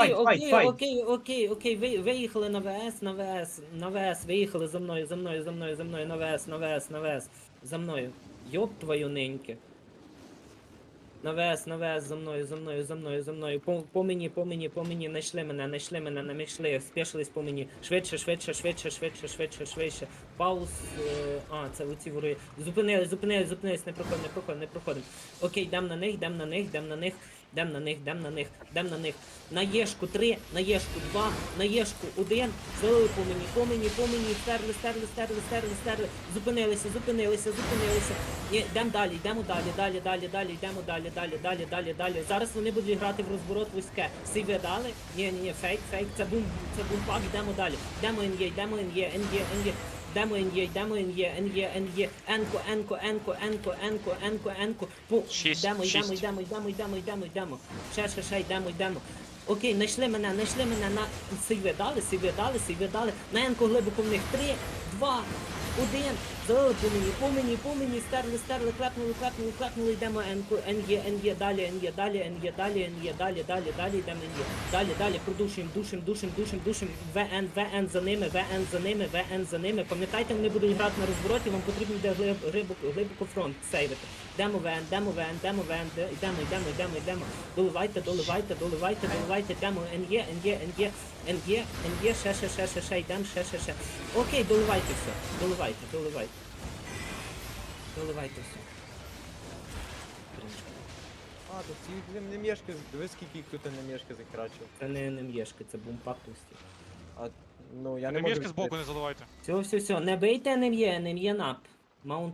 Файт, файт, окей, файт. окей, окей, окей, ви, виїхали на ВС, на ВС, на ВС, виїхали за мною, за мною, за мною, за мною, на ВС, на ВС, на ВС, за мною. Йоп твою неньки. На ВС, на ВС, за мною, за мною, за мною, за мною. По, по мені, по мені, по мені, знайшли мене, знайшли мене, намійшли, спішились по мені. Швидше, швидше, швидше, швидше, швидше, швидше. Пауз. Е, а, це оці вори. Зупинились, зупинились, зупинились, не проходимо, не проходимо, не проходимо. Окей, йдем на них, йдем на них, йдем на них. Йдем на них, йдем на них, йдем на них. На єшку 3, на єшку 2, на єшку 1. Залили по мені, по мені, по мені. Стерли, стерли, стерли, стерли, стерли. Зупинилися, зупинилися, зупинилися. Йдемо далі, йдемо далі, далі, далі, далі, йдемо далі, далі, далі, далі, далі. Зараз вони будуть грати в розворот вузьке. Сиве дали? Ні, ні, ні, фейк, фейк, це бум, це бумпак, йдемо далі. Йдемо НЄ, йдемо НЄ, НЄ, НЄ. Йдемо НЄ, йдемо НЄ, НЄ, НЄ, Енко, Енко, Енко, Енко, Енко, Енко, Енко. Пу, Шість, Йдемо, йдемо, шість. йдемо, йдемо, йдемо, йдемо, йдемо. Ще, ще, ще, йдемо, йдемо. Окей, знайшли мене, знайшли мене на сиве дали, сиве дали, сиве дали. На енко глибоко в них. Три, два, один. Залили по мені, по мені, по мені, стерли, стерли, клепнули, клепнули, клепнули, йдемо енко, НЄ, НЄ, далі, НЄ, далі, НЄ, далі, НЄ, далі, далі, далі, йдемо НЄ. Далі, далі, продушуємо, душим, душим, душим, душим. ВН, ВН за ними, ВН за ними, ВН за ними. Пам'ятайте, вони будуть грати на розвороті, вам потрібно йде глиб- глибоко, глибоко фронт сейвити. Йдемо ВН, йдемо ВН, йдемо ВН, йдемо, йдемо, йдемо, йдемо. Доливайте, доливайте, доливайте, доливайте, йдемо, НЄ, НЄ, НЄ, НЄ, НЄ, ще, ще, ще, ще, ще, йдемо, ще, ще, ще. Окей, доливайте все, доливайте, доливайте. Доливайте все. А, то ці блін, не мішки, дивись скільки їх тут не мішки закрачив. Це не, не м'єшки, це бумпак пусті. А, ну я не Не можу... мішки збоку не заливайте. Все, все, все, не бийте, не м'є, не м'є нап. Маунт